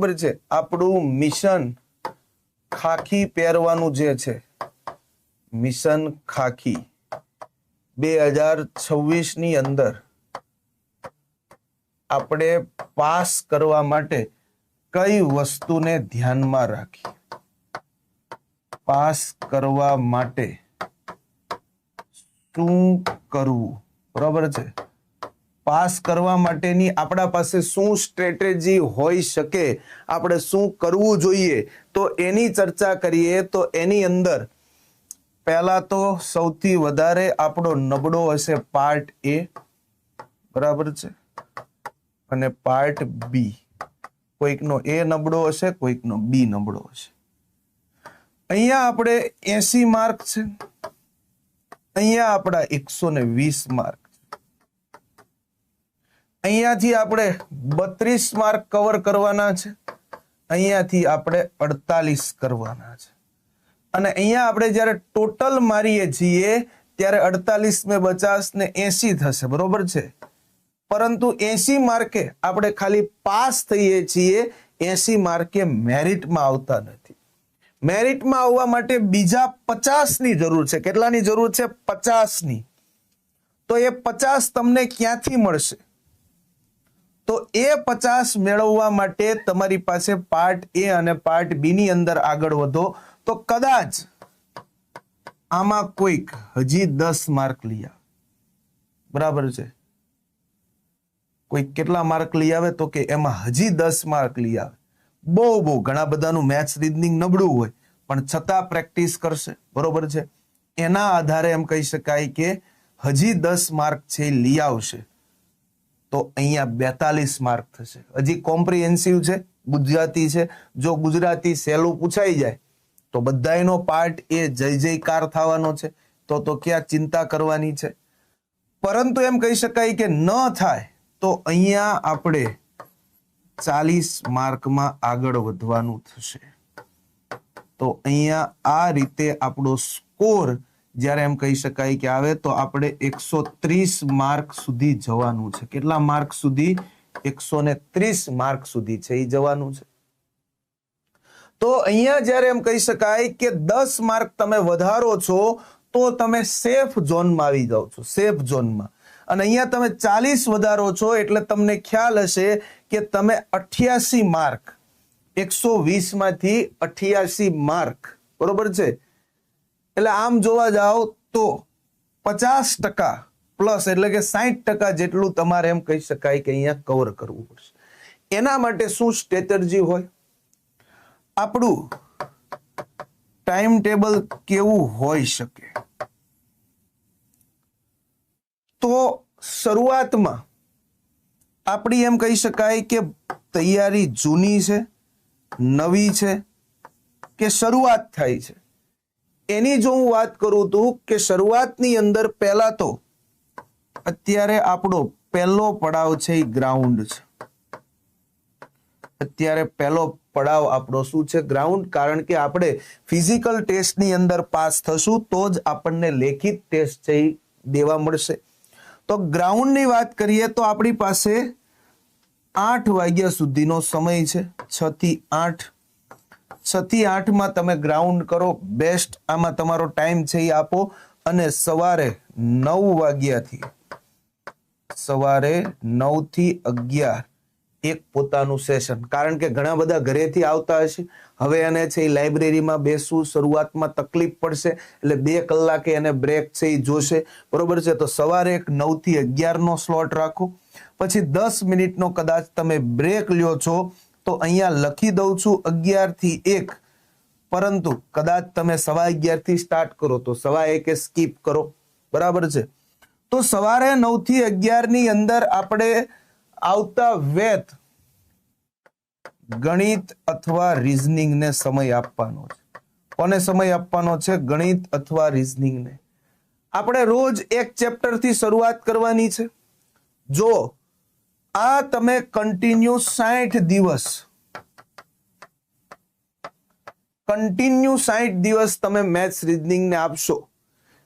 બરોબર છે? આપણું મિશન ખાખી પહેરવાનું જે છે. મિશન ખાખી. બે હજાર છવ્વીસની અંદર આપણે પાસ કરવા માટે કઈ વસ્તુને ધ્યાનમાં રાખી પાસ કરવા માટે શું કરવું? બરોબર છે? પાસ કરવા માટેની આપણા પાસે શું સ્ટ્રેટેજી હોઈ શકે, આપણે શું કરવું જોઈએ, તો એની ચર્ચા કરીએ, તો એની અંદર પહેલા તો સૌથી વધારે આપણો નબળો હશે પાર્ટ એ, બરાબર છે? અને પાર્ટ બી, કોઈકનો એ નબળો હશે, કોઈકનો બી નબળો હશે. અહીંયા આપણે એસી માર્ક છે. અહીંયા આપણા એકસો ને વીસ માર્ક. અહીંયાથી આપણે બત્રીસ માર્ક કવર કરવાના છે. અહીંયાથી આપણે અડતાલીસ કરવાના છે. અને અહીંયા આપણે જ્યારે ટોટલ મારીએ છીએ, ત્યારે અડતાલીસ ને પચાસ ને એસી થશે. બરોબર છે? પરંતુ એસી માર્કે આપણે ખાલી પાસ થઈએ છીએ, એસી માર્કે મેરિટમાં આવતા નથી. મેરિટમાં આવવા માટે બીજા પચાસની જરૂર છે. કેટલાની જરૂર છે? પચાસની તો એ પચાસ તમને ક્યાંથી મળશે? તો એ પચાસ મેળવવા માટે તમારી પાસે પાર્ટ એ અને પાર્ટ બી ની અંદર આગળ વધો. તો કદાચ આમાં કોઈક હજી દસ માર્ક લઈ આવે. બરાબર છે? કોઈ કેટલા માર્ક લઈ આવે તો કે એમાં હજી દસ માર્ક લઈ આવે. બહુ બહુ. ઘણા બધાનું મેથ્સ રીઝનિંગ નબળું હોય, પણ છતાં પ્રેક્ટિસ કરશે. બરોબર છે? એના આધારે એમ કહી શકાય કે હજી દસ માર્ક છે લઈ આવશે. તો અહીંયા બેતાલીસ માર્ક થશે. હજી કોમ્પ્રિહેન્સિવ છે, ગુજરાતી છે. જો ગુજરાતી સહેલું પૂછાઈ જાય, તો બધાયનો પાર્ટ એ જય જયકાર થવાનો છે. તો તો ક્યાં ચિંતા કરવાની છે? પરંતુ એમ કહી શકાય કે ન થાય, તો અહીંયા આપણે ચાલીસ માર્કમાં આગળ વધવાનું થશે. તો અહીંયા આ રીતે આપણો સ્કોર જ્યારે એમ કહી શકાય કે આવે તો આપણે એકસો ત્રીસ માર્ક સુધી જવાનું છે. કેટલા માર્ક સુધી? એકસો ને ત્રીસ માર્ક સુધી છે એ જવાનું છે. તો અહીંયા જ્યારે એમ કહી શકાય કે દસ માર્ક તમે વધારો છો, તો તમે સેફ ઝોનમાં આવી જાઓ છો, સેફ ઝોનમાં. અને અહીંયા તમે ચાલીસ વધારો છો એટલે તમને ખ્યાલ હશે કે તમે અઠ્યાસી માર્ક, એકસો વીસમાંથી અઠ્યાસી માર્ક, બરોબર છે? એટલે આમ જોવા જાઓ તો પચાસ ટકા પ્લસ એટલે કે સાહીઠ ટકા જેટલું તમારે એમ કહી શકાય કે અહીંયા કવર કરવું પડશે. એના માટે શું સ્ટ્રેટર્જી હોય? આપણું ટાઈમ ટેબલ કેવું હોઈ શકે? તો શરૂઆતમાં આપણી એમ કહી શકાય કે તૈયારી જૂની છે, નવી છે કે શરૂઆત થાય છે? એની જો હું વાત કરું તું કે શરૂઆતની અંદર પહેલા તો અત્યારે આપણો પહેલો પડાવ છે એ ગ્રાઉન્ડ છે. અત્યારે પહેલો પડાવ આપણો શું છે ગ્રાઉન્ડ કારણ કે આપણે ફિઝિકલ ટેસ્ટની અંદર પાસ થશું તો જ આપણને લેખિત ટેસ્ટ છે એ દેવા મળશે. તો ગ્રાઉન્ડની વાત કરીએ તો આપણી પાસે આઠ વાગ્યા સુધીનો સમય છે, છ થી આઠ છ થી આઠમાં તમે ગ્રાઉન્ડ કરો, બેસ્ટ. આમાં તમારો ટાઈમ છે એ આપો. અને સવારે નવ વાગ્યાથી, સવારે નવથી અગિયાર, એક પોતાનું સેશન કારણ કે ઘણા બધા ઘરેથી આવતા હશે હવે એને છે એ લાઇબ્રેરીમાં બેસવું, શરૂઆતમાં તકલીફ પડશે. એટલે બે કલાકે એને બ્રેક છે એ જોશે. બરોબર છે? તો સવારે એક નવથી અગિયાર નો સ્લોટ રાખો. પછી દસ મિનિટનો કદાચ તમે બ્રેક લ્યો છો અહીંયા લખી દઉં છું અગિયારથી એક. પરંતુ કદાચ તમે સવા અગિયારથી સ્ટાર્ટ કરો તો સવા એકે સ્કીપ કરો. બરાબર છે? તો સવારે નવથી અગિયારની અંદર આપણે આવતા વેત ગણિત અથવા રીઝનિંગ ને સમય આપવાનો છે. કોને સમય આપવાનો છે? ગણિત અથવા રીઝનિંગ ને. આપણે રોજ એક ચેપ્ટરથી શરૂઆત કરવાની છે. જો આ તમે કન્ટિન્યુ સાઠ દિવસ. કન્ટિન્યુ સાઠ દિવસ તમે મેથ્સ રીઝનિંગ ને આપશો.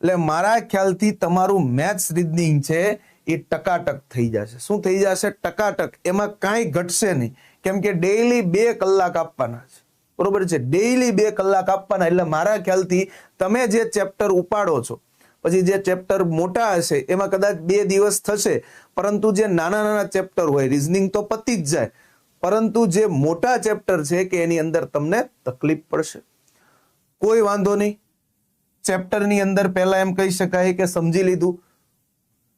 એટલે મારા ખ્યાલથી તમારું મેથ્સ રીઝનિંગ છે એ ટકાટક થઈ જશે. શું થઈ જશે? ટકાટક. એમાં કાંઈ ઘટશે નહીં. કેમ કે ડેઈલી બે કલાક આપવાના છે. બરોબર છે? ડેઈલી બે કલાક આપવાના. એટલે મારા ખ્યાલથી તમે જે ચેપ્ટર ઉપાડો છો પછી જે ચેપ્ટર મોટા હશે, એમાં કદાચ બે દિવસ થશે, પરંતુ જે નાના નાના ચેપ્ટર હોય રિઝનિંગ તો પતી જ જાય, પરંતુ જે મોટા ચેપ્ટર છે કે એની અંદર તમને તકલીફ પડશે. કોઈ વાંધો નહીં. ચેપ્ટરની અંદર પહેલા એમ કહી શકાય કે સમજી લીધું.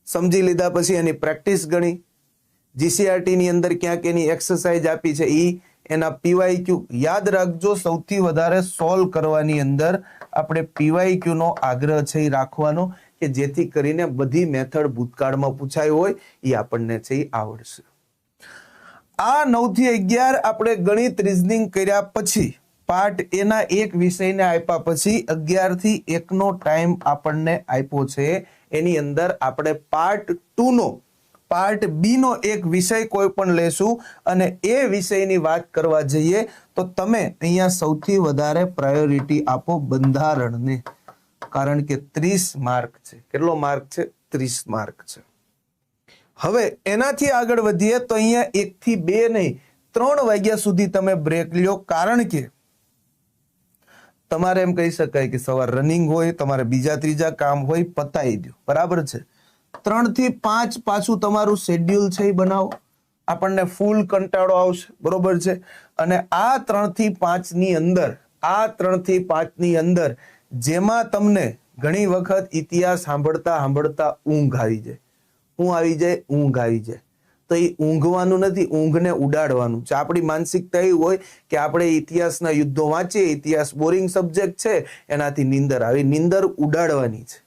સમજી લીધા પછી એની પ્રેક્ટિસ ગણી. જીસીઆરટી ની અંદર ક્યાંક એની એક્સરસાઇઝ આપી છે. એ એના પીવાયક્યુ યાદ રાખજો, સૌથી વધારે સોલ્વ કરવાની અંદર આપણે પીવાયક્યુ નો આગ્રહ છે એ રાખવાનો કે જેથી કરીને બધી મેથડ ભૂતકાળમાં પૂછાય હોય એ આપણને છે એ આવડશે. આ નવથી અગિયાર આપણે ગણિત રિઝનિંગ કર્યા પછી પાર્ટ એના એક વિષયને આપ્યા પછી અગિયારથી એકનો ટાઈમ આપણને આપ્યો છે. એની અંદર આપણે પાર્ટ ટુ નો પાર્ટ બી નો એક વિષય કોઈ પણ લેશું અને એ વિષયની વાત કરવા જઈએ તો તમે અહીંયા સૌથી વધારે પ્રાયોરિટી આપો બંધારણને. કારણ કે ત્રીસ માર્ક છે. કેટલો માર્ક છે? ત્રીસ માર્ક છે. હવે એનાથી આગળ વધીએ તો અહીંયા એક થી બે નહીં, ત્રણ વાગ્યા સુધી તમે બ્રેક લ્યો. કારણ કે તમારે એમ કહી શકાય કે સવાર રનિંગ હોય, તમારે બીજા ત્રીજા કામ હોય પતાવી દો બરાબર છે? ત્રણથી પાંચ પાછું તમારું શેડ્યુલ છે એ બનાવો. આપણને ફૂલ કંટાળો આવશે, બરોબર છે? અને આ ત્રણથી પાંચની અંદર, આ ત્રણથી પાંચની અંદર જેમાં તમને ઘણી વખત ઇતિહાસ સાંભળતા સાંભળતા ઊંઘ આવી જાય. ઊંઘ આવી જાય, ઊંઘ આવી જાય. તો એ ઊંઘવાનું નથી, ઊંઘને ઉડાડવાનું. છે આપણી માનસિકતા એવી હોય કે આપણે ઇતિહાસના યુદ્ધો વાંચીએ, ઇતિહાસ બોરિંગ સબ્જેક્ટ છે, એનાથી નીંદર આવી. નીંદર ઉડાડવાની છે.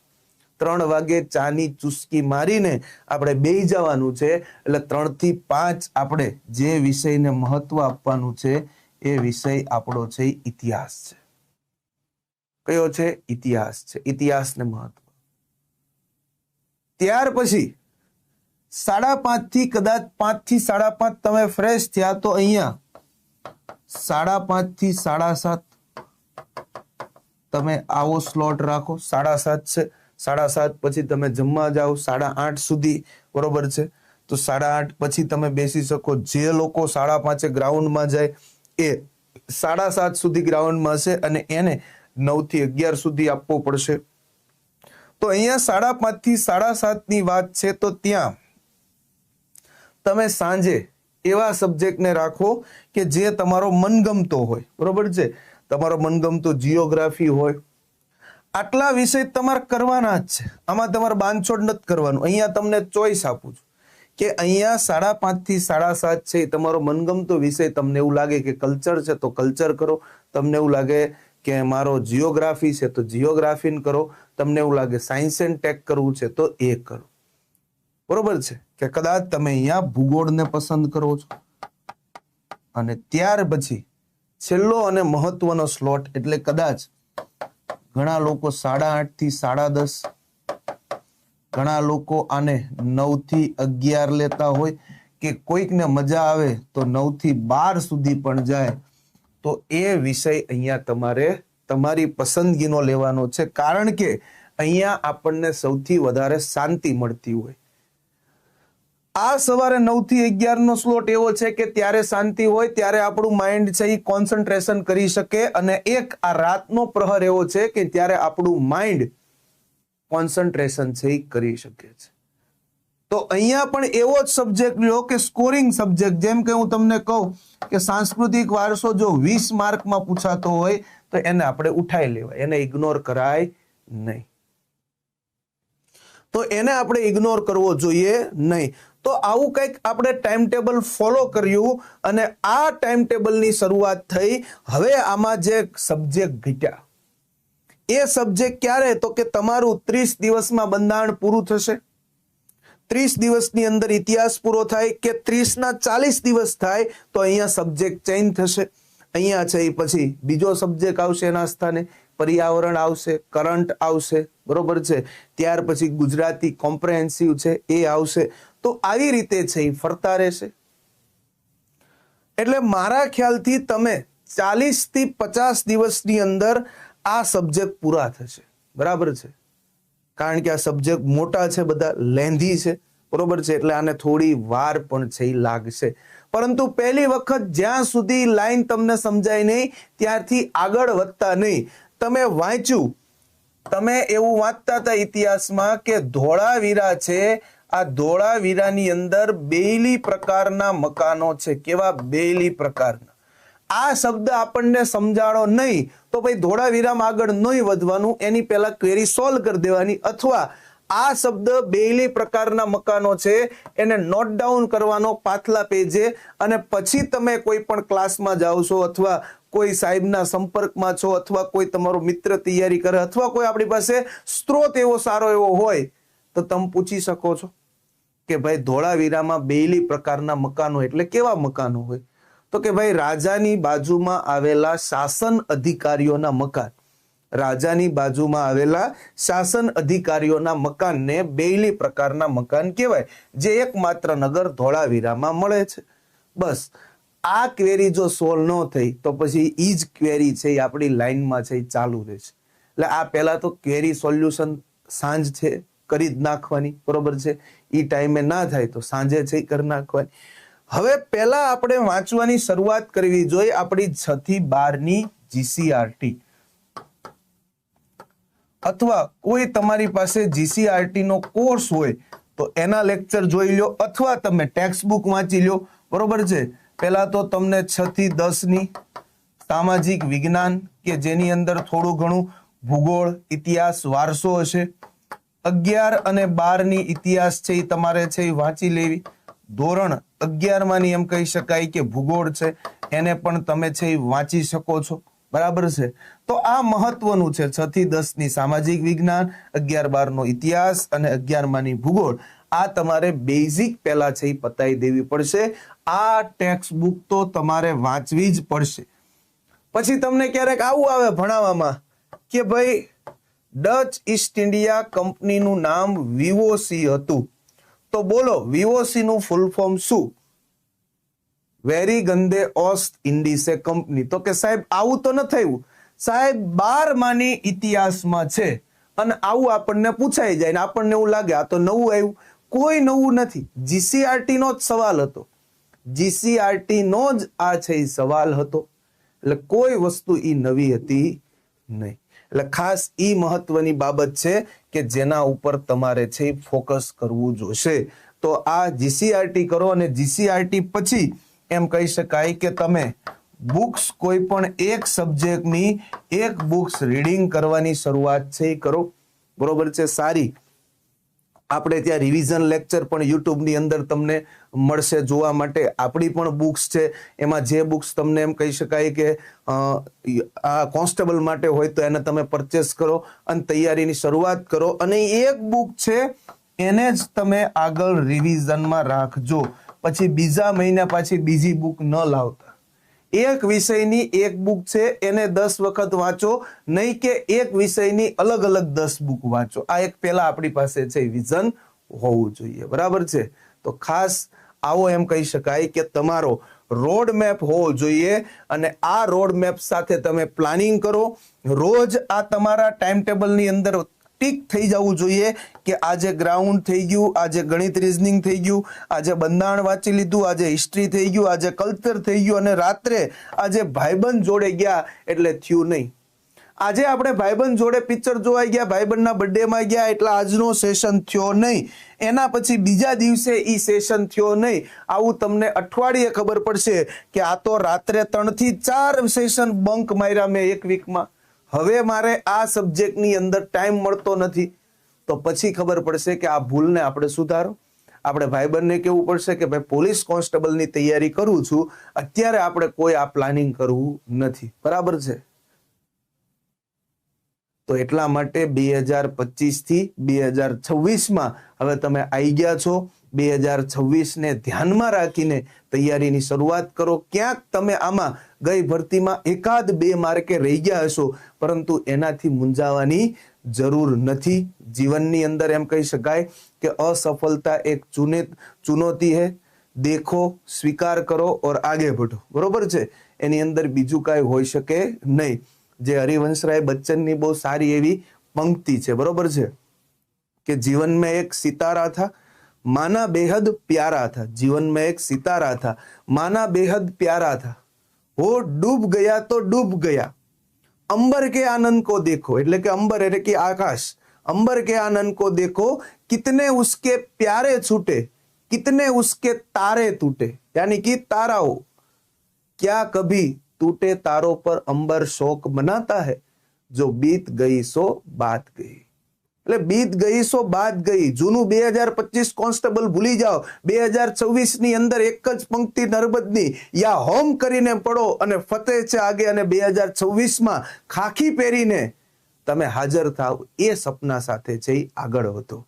ત્રણ વાગે ચાની ચુસ્કી મારીને આપણે બે જવાનું છે. એટલે ત્રણથી પાંચ આપણે જે વિષયને મહત્વ આપવાનું છે, એ વિષય આપણો છે ઇતિહાસ છે. કયો છે? ઇતિહાસ છે. ઇતિહાસને મહત્વ. ત્યાર પછી સાડા પાંચથી કદાચ પાંચથી સાડા પાંચ તમે ફ્રેશ થયા તો અહીંયા સાડા પાંચથી સાડા સાત તમે આવો સ્લોટ રાખો. સાડા સાત છે. સાડા સાત પછી તમે જમવા જાઓ, સાડા આઠ સુધી, બરોબર છે? તો સાડા આઠ પછી તમે બેસી શકો. જે લોકો સાડા પાંચે ગ્રાઉન્ડમાં જાય, એ સાડા સાત સુધી ગ્રાઉન્ડમાં હશે અને એને નવથી અગિયાર સુધી આપવો પડશે. તો અહીંયા સાડા પાંચથી સાડા સાતની વાત છે, તો ત્યાં તમે સાંજે એવા સબ્જેક્ટને રાખો કે જે તમારો મનગમતો હોય. બરોબર છે? તમારો મનગમતો જીઓગ્રાફી હોય આટલા વિષય તમારે કરવાના જ છે. આમાં તમારે બાંધછોડ નથી કરવાનું. અહીંયા તમને ચોઈસ આપું છું કે અહીંયા સાડા પાંચથી સાડા સાત છે તમારો મનગમતો વિષય. તમને એવું લાગે કે કલ્ચર છે તો કલ્ચર કરો. તમને એવું લાગે કે મારો જીઓગ્રાફી છે તો જીઓગ્રાફી કરો. તમને એવું લાગે સાયન્સ એન્ડ ટેક કરવું છે તો એ કરો. બરોબર છે? કે કદાચ તમે અહીંયા ભૂગોળને પસંદ કરો છો. અને ત્યાર પછી છેલ્લો અને મહત્વનો સ્લોટ એટલે કદાચ ઘણા લોકો સાડા આઠથી સાડા દસ. ઘણા લોકો આને નવથી અગિયાર લેતા હોય કે કોઈકને મજા આવે તો નવથી બાર સુધી પણ જાય. તો એ વિષય અહીંયા તમારે તમારી પસંદગીનો લેવાનો છે. કારણ કે અહીંયા આપણને સૌથી વધારે શાંતિ મળતી હોય. આ સવારે નવથી અગિયાર નો સ્લોટ એવો છે કે ત્યારે શાંતિ હોય, ત્યારે આપણું માઇન્ડ છે એ કોન્સન્ટ્રેશન કરી શકે અને એક આ રાતનો પ્રહર એવો છે કે ત્યારે આપણું માઇન્ડ કોન્સન્ટ્રેશન છે એ કરી શકે છે. તો અહીંયા પણ એવો જ સબ્જેક્ટ લ્યો કે સ્કોરિંગ સબ્જેક્ટ જેમ કે હું તમને કહું કે સાંસ્કૃતિક વારસો જો વીસ માર્કમાં પૂછાતો હોય, તો એને આપણે ઉઠાઈ લેવાય, એને ઇગ્નોર કરાય નહીં. તો એને આપણે ઇગ્નોર કરવો જોઈએ નહીં. તો આવું કંઈક આપણે ટાઈમ ટેબલ ફોલો કર્યું અને આ ટાઈમ ટેબલની શરૂઆત થઈ. હવે આમાં જે સબ્જેક્ટ ઘટ્યા. એ સબ્જેક્ટ ક્યારે? તો કે તમારું ત્રીસ દિવસમાં બંધારણ પૂરું થશે. ત્રીસ દિવસની અંદર ઇતિહાસ પૂરો થાય કે ત્રીસ ના ચાલીસ દિવસ થાય, તો અહીંયા સબ્જેક્ટ ચેન્જ થશે. અહીંયા છે એ પછી બીજો સબ્જેક્ટ આવશે એના સ્થાને. પર્યાવરણ આવશે કરંટ આવશે, બરોબર છે. ત્યાર પછી ગુજરાતી કોમ્પ્રેહેન્સિવ છે, એ આવશે. તો આવી રીતે છે એ, ફરતા રહેશે. એટલે મારા ખ્યાલથી તમે ચાલીસથી પચાસ દિવસની અંદર આ સબ્જેક્ટ પૂરા થશે. બરાબર છે? કારણ કે આ સબ્જેક્ટ મોટા છે, બધા લેન્ધી છે. બરોબર છે? એટલે આને થોડી વાર પણ છે એ લાગશે. પરંતુ પહેલી વખત જ્યાં સુધી લાઈન તમને સમજાય નહીં, ત્યારથી આગળ વધતા નહીં. તમે વાંચ્યું? તમે એવું વાંચતા હતા ઇતિહાસમાં કે ધોળાવીરા છે આ ધોળાવીરાની અંદર બેલી પ્રકારના મકાનો છે. કેવા બેલી પ્રકારના? આ શબ્દ આપણને સમજાણો નહીં, તો ભાઈ ધોળાવીરામાં આગળ નહીં વધવાનું. એની પહેલા ક્વેરી સોલ્વ કરી દેવાની અથવા આ શબ્દ બેલી પ્રકારના મકાનો છે, એને નોટ ડાઉન કરવાનો પાછલા પેજે અને પછી તમે કોઈ પણ ક્લાસમાં જાઓ છો અથવા કોઈ સાહેબના સંપર્કમાં છો અથવા કોઈ તમારો મિત્ર તૈયારી કરે અથવા કોઈ આપણી પાસે સ્ત્રોત એવો સારો એવો હોય તો તમે પૂછી શકો છો કે ભાઈ ધોળાવીરામાં બેલી પ્રકારના મકાનો એટલે કેવા મકાનો હોય? તો કે ભાઈ રાજાની બાજુમાં આવેલા શાસન અધિકારીઓના મકાન, રાજાની બાજુમાં આવેલા શાસન અધિકારીઓના મકાનને બેલી પ્રકારના મકાન કહેવાય, જે એકમાત્ર નગર ધોળાવીરામાં મળે છે. બસ, આ ક્વેરી જો સોલ્વ ન થઈ, તો પછી ઈ જ ક્વેરી છે એ આપણી લાઈનમાં છે, એ ચાલુ રહેશે એટલે આ પહેલા તો ક્વેરી સોલ્યુશન સાંજ છે. કરી જ નાખવાની, બરોબર છે? એ ટાઈમે ના થાય તો સાંજે છે કરી નાખવાની. હવે પહેલા આપણે વાંચવાની શરૂઆત કરવી જોઈએ આપણી છ થી બારની જીસીઆરટી અથવા કોઈ તમારી પાસે જીસીઆરટી નો કોર્સ હોય તો એના લેક્ચર જોઈ લો અથવા તમે ટેક્સ્ટ બુક વાંચી લો બરોબર છે? પહેલા તો તમને છ થી દસની સામાજિક વિજ્ઞાન કે જેની અંદર થોડું ઘણું ભૂગોળ, ઇતિહાસ, વારસો હશે. અગિયાર અને બારની ઇતિહાસ છે એ તમારે છે એ વાંચી લેવી. ધોરણ અગિયારમાંની એમ કહી શકાય કે ભૂગોળ છે, એને પણ તમે છે એ વાંચી શકો છો. બરાબર છે? તો આ મહત્વનું છે છ થી દસની સામાજિક વિજ્ઞાન, અગિયાર બાર નો ઇતિહાસ અને અગિયારમાંની ભૂગોળ. આ તમારે બેઝિક પહેલા છે એ પતાવી દેવી પડશે. આ ટેક્સ્ટ બુક તો તમારે વાંચવી જ પડશે. પછી તમને ક્યારેક આવું આવે ભણાવવામાં કે ભાઈ ડચ ઈસ્ટ ઇન્ડિયા કંપનીનું નામ વિવોસી હતું. તો બોલો વિવોસી નું ફૂલ ફોર્મ શું? Very ગંદે ઓસ્ટ ઇન્ડિસે company. તો કે સાહેબ, આવું તો ન થયું. સાહેબ, બાર માની ઇતિહાસમાં છે અને આવું આપણને પૂછાઈ જાય ને આપણને એવું લાગે, આ તો નવું આવ્યું. કોઈ નવું નથી. જીસીઆરટી નો જ સવાલ હતો. જીસીઆરટી નો જ આ છે એ સવાલ હતો. એટલે કોઈ વસ્તુ એ નવી હતી નહીં. એટલે ખાસ એ મહત્વની બાબત છે કે જેના ઉપર તમારે છે ફોકસ કરવું જોશે. તો આ જીસીઆરટી કરો અને જીસીઆરટી પછી એમ કહી શકાય કે તમે બુક્સ કોઈ પણ એક સબ્જેક્ટની એક બુક્સ રીડિંગ કરવાની શરૂઆત છે એ કરો. બરોબર છે? સારી. આપણે ત્યાં રિવિઝન લેક્ચર પણ યુટ્યુબની અંદર તમને મળશે જોવા માટે. આપણી પણ બુક્સ છે. એમાં જે બુક્સ તમને એમ કહી શકાય કે આ કોન્સ્ટેબલ માટે હોય તો એને તમે પરચેસ કરો અને તૈયારીની શરૂઆત કરો. અને એક બુક છે, એને જ તમે આગળ રિવિઝનમાં રાખજો. પછી બીજા મહિના પાછી બીજી બુક ન લાવતા. એક વિષયની એક બુક છે, એને દસ વખત વાંચો, નહીં કે એક વિષયની અલગ અલગ દસ બુક વાંચો. આ એક પહેલા આપણી પાસે છે વિઝન હોવું જોઈએ. બરાબર છે? તો ખાસ આવો એમ કહી શકાય કે તમારો રોડ મેપ હોવો જોઈએ અને આ રોડ મેપ સાથે તમે પ્લાનિંગ કરો. રોજ આ તમારા ટાઈમ ટેબલની અંદર ટીક થઈ જવું જોઈએ કે આજે ગ્રાઉન્ડ થઈ ગયું, આજે ગણિત રિઝનિંગ થઈ ગયું, આજે બંધારણ વાંચી લીધું, આજે હિસ્ટ્રી થઈ ગયું, આજે કલ્ચર થઈ ગયું અને રાત્રે આજે ભાઈબંધ જોડે ગયા એટલે થયું નહીં. આજે આપણે ભાઈબંધ જોડે પિક્ચર જોવાઈ ગયા, ભાઈબંધના બર્થડેમાં ગયા એટલે આજનો સેશન થયો નહીં. એના પછી બીજા દિવસે એ સેશન થયો નહીં. આવું તમને અઠવાડિયે ખબર પડશે કે આ તો રાત્રે ત્રણથી ચાર સેશન બંક માર્યા મેં એક વીકમાં હવે મારે આ સબ્જેક્ટની અંદર ટાઈમ મળતો નથી. તો પછી ખબર પડશે કે આ ભૂલને આપણે સુધારો. આપણે ભાઈબંધને કેવું પડશે કે ભાઈ પોલીસ કોન્સ્ટેબલની તૈયારી કરું છું, અત્યારે આપણે કોઈ આ પ્લાનિંગ કરવું નથી. બરાબર છે? તો એટલા માટે બે હજાર પચીસથી બે હજાર છવ્વીસમાં હવે તમે આવી ગયા છો. બે હજાર છવ્વીસને ધ્યાનમાં રાખીને તૈયારીની શરૂઆત કરો. ક્યાંક તમે આમાં ગઈ ભરતીમાં એકાદ બે માર્કે રહી ગયા હશો, પરંતુ એનાથી મુંજાવાની જરૂર નથી. જીવનની અંદર એમ કહી શકાય કે અસફળતા એક ચુને, ચુનૌતી હે. દેખો, સ્વીકાર કરો ઓર આગે વધો. બરોબર છે? એની અંદર બીજું કાંઈ હોઈ શકે નહીં. જે હરિવંશરાય બચ્ચનની બહુ સારી એવી પંક્તિ છે. બરોબર છે? કે જીવનમાં એક સિતારા થા माना बेहद प्यारा था जीवन में एक सितारा था माना बेहद प्यारा था वो डूब गया तो डूब गया अंबर के आनंद को देखो એટલે કે અંબર એટલે કે આકાશ अंबर के आनंद को देखो कितने उसके प्यारे छूटे कितने उसके तारे टूटे यानी कि ताराओं क्या कभी टूटे तारों पर अंबर शोक मनाता है जो बीत गई सो बात गई એટલે બીત ગઈ સો બાદ ગઈ. જૂનું બે હજાર પચીસ કોન્સ્ટેબલ ભૂલી જાઓ. બે હજાર છવ્વીસની અંદર એક જ પંક્તિ નર્મદની. યા હોમ કરીને પડો અને ફતેહ છે આગે અને બે હજાર છવ્વીસમાં ખાખી પહેરીને તમે હાજર થાવ. એ સપના સાથે છે આગળ વધો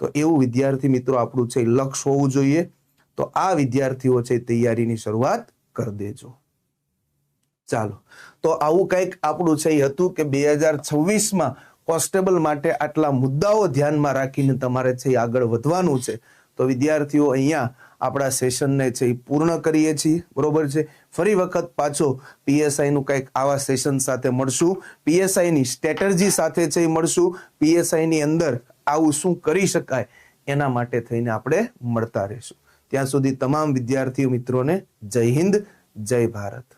તો એવું વિદ્યાર્થી મિત્રો આપણું છે લક્ષ હોવું જોઈએ. તો આ વિદ્યાર્થીઓ છે તૈયારીની શરૂઆત કરી દેજો. ચાલો. તો આવું કંઈક આપણું છે હતું કે બે હજાર છવ્વીસમાં કોન્સ્ટેબલ માટે આટલા મુદ્દાઓ ધ્યાનમાં રાખીને તમારે છે એ આગળ વધવાનું છે. તો વિદ્યાર્થીઓ અહીંયા આપણા સેશનને છે એ પૂર્ણ કરીએ છીએ. બરોબર છે? ફરી વખત પાછો પીએસઆઈનું કંઈક આવા સેશન સાથે મળશું. પીએસઆઈની સ્ટ્રેટર્જી સાથે છે એ મળશું. પીએસઆઈની અંદર આવું શું કરી શકાય એના માટે થઈને આપણે મળતા રહીશું. ત્યાં સુધી તમામ વિદ્યાર્થીઓ મિત્રોને જય હિન્દ, જય ભારત.